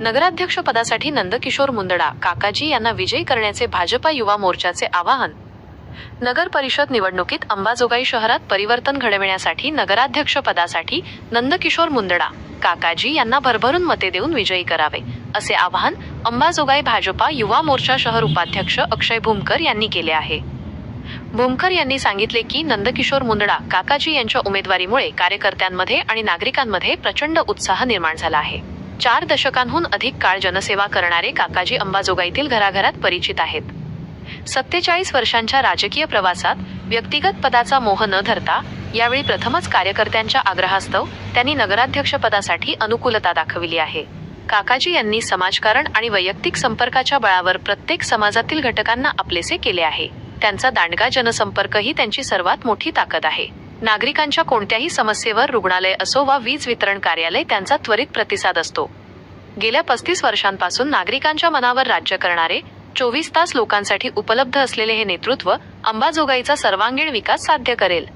नगराध्यक्ष पदासाठी नंदकिशोर मुंदडा काकाजी यांना विजयी करण्याचे भाजपा युवा मोर्चाचे आवाहन. नगर परिषद निवडणुकीत अंबाजोगाई शहरात परिवर्तन घडविण्यासाठी नगराध्यक्ष पदासाठी नंदकिशोर मुंदडा काकाजी यांना भरभरून मते देऊन विजयी करावे असे आवाहन अंबाजोगाई भाजपा युवा मोर्चा शहर उपाध्यक्ष अक्षय भूमकर यांनी केले आहे. भूमकर यांनी सांगितले की नंदकिशोर मुंदडा काकाजी यांच्या उमेदवारीमुळे कार्यकर्त्यांमध्ये आणि नागरिकांमध्ये प्रचंड उत्साह निर्माण झाला आहे. चार दशकांहून अधिक काळ जनसेवा करणारे काकाजी अंबाजोगाईतील घराघरात परिचित आहेत. सत्तेचाळीस वर्षांच्या राजकीय प्रवासात व्यक्तिगत पदाचा मोह न धरता यावेळी प्रथमच कार्यकर्त्यांच्या आग्रहास्तव त्यांनी नगराध्यक्षपदासाठी अनुकूलता दाखविली आहे. काकाजी यांनी समाजकारण आणि वैयक्तिक संपर्काच्या बळावर प्रत्येक समाजातील घटकांना आपलेसे केले आहे. त्यांचा दांडगा जनसंपर्क ही त्यांची सर्वात मोठी ताकद आहे. नागरिकांच्या कोणत्याही समस्येवर रुग्णालय असो वा वीज वितरण कार्यालय त्यांचा त्वरित प्रतिसाद असतो. गेल्या पस्तीस वर्षांपासून नागरिकांच्या मनावर राज्य करणारे चोवीस तास लोकांसाठी उपलब्ध असलेले हे नेतृत्व अंबाजोगाईचा सर्वांगीण विकास साध्य करेल.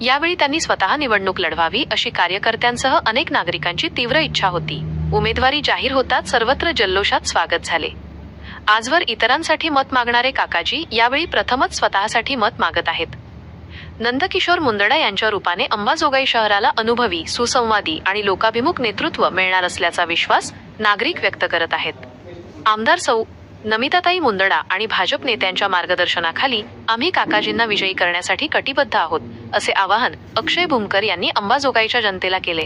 यावेळी त्यांनी स्वतः निवडणूक लढवावी अशी कार्यकर्त्यांसह अनेक नागरिकांची तीव्र इच्छा होती. उमेदवारी जाहीर होताच सर्वत्र जल्लोषात स्वागत झाले. आजवर इतरांसाठी मत मागणारे काकाजी यावेळी प्रथमच स्वतःसाठी मत मागत आहेत. नंदकिशोर मुंदडा यांच्या रूपाने अंबाजोगाई शहराला अनुभवी सुसंवादी आणि लोकाभिमुख नेतृत्व मिळणार असल्याचा विश्वास नागरिक व्यक्त करत आहेत. आमदार सौ नमिताताई मुंदडा आणि भाजप नेत्यांच्या मार्गदर्शनाखाली आम्ही काकाजींना विजयी करण्यासाठी कटिबद्ध आहोत असे आवाहन अक्षय भूमकर यांनी अंबाजोगाईच्या जनतेला केले.